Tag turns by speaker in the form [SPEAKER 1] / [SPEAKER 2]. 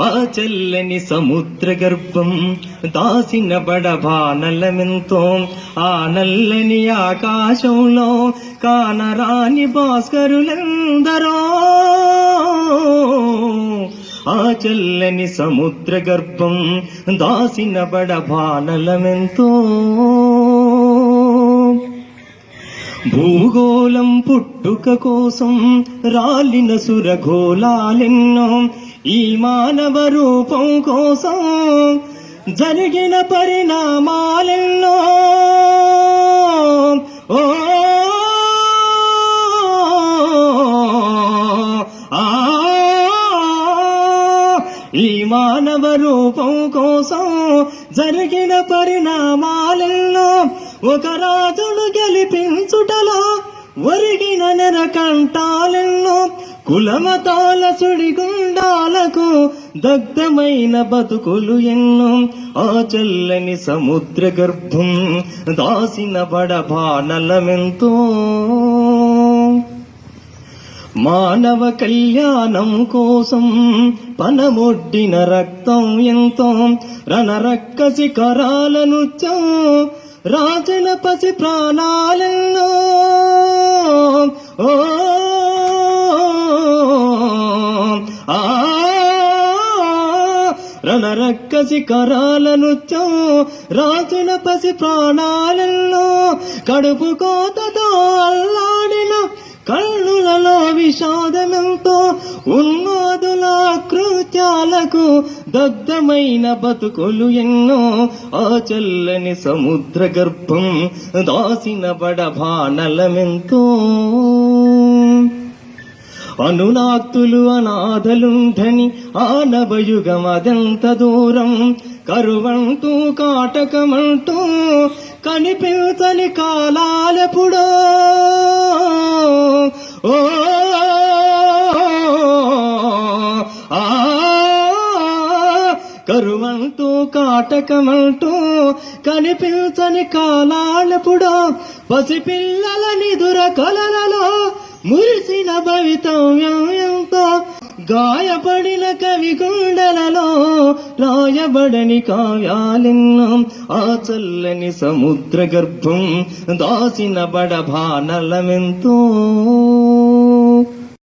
[SPEAKER 1] ఆ సముద్ర గర్భం దాసిన బడబానలమెంతో ఆ నల్లని ఆకాశంలో కానరాని భాస్కరులెందరో. ఆ చెల్లని సముద్ర గర్భం దాసిన బడబానలమెంతో. భూగోళం పుట్టుక కోసం రాలిన సురఘోళాలెన్నో ఈ మానవ రూపం కోసం జరిగిన పరిణామాలెన్నో. ఓ ఆ ఈ మానవ రూపం కోసం జరిగిన పరిణామాలెన్నో. ఒక రాజును గెలిపించుటలో ఒరిగిన నెరకంటాలెన్నో. కులమతాల సుడిగుండాలకు దగ్ధమైన బతుకులు ఎన్నో. ఆ చల్లని సముద్ర గర్భం దాసిన బడబానలమెంతో. మానవ కళ్యాణం కోసం పనమొడ్డిన రక్తం ఎంతో. రణరక్కసి కరాల నృత్యం రాజన పసి ప్రాణాలెన్నో. ఓ రణరక్కసి కరాల నృత్యం రాజున పసి ప్రాణాలలో కడుపు కోతతో అల్లాడిన కళ్ళులలో విషాదమెంతో ఉన్మాదుల కృత్యాలకు దగ్ధమైన బతుకులు ఎన్నో ఆ చల్లని సముద్ర గర్భం దాసిన బడభానలమెంతో అనునాక్తులు అనాథలుంధని ఆనవయుగం దూరం? కరువంటూ కాటకమంటూ కనిపించని కాలాలెప్పుడో? ఓ కరువంటూ కాటకమంటూ కనిపించని కాలాలెప్పుడో? పసిపిల్లల నిదుర కలలలో మురిసిన భవితవ్యంతో గాయపడిన కవి గుండెలలో లాయబడని కావ్యాలెన్నో ఆ చల్లని సముద్ర గర్భం దాసిన బడభానలమెంతో.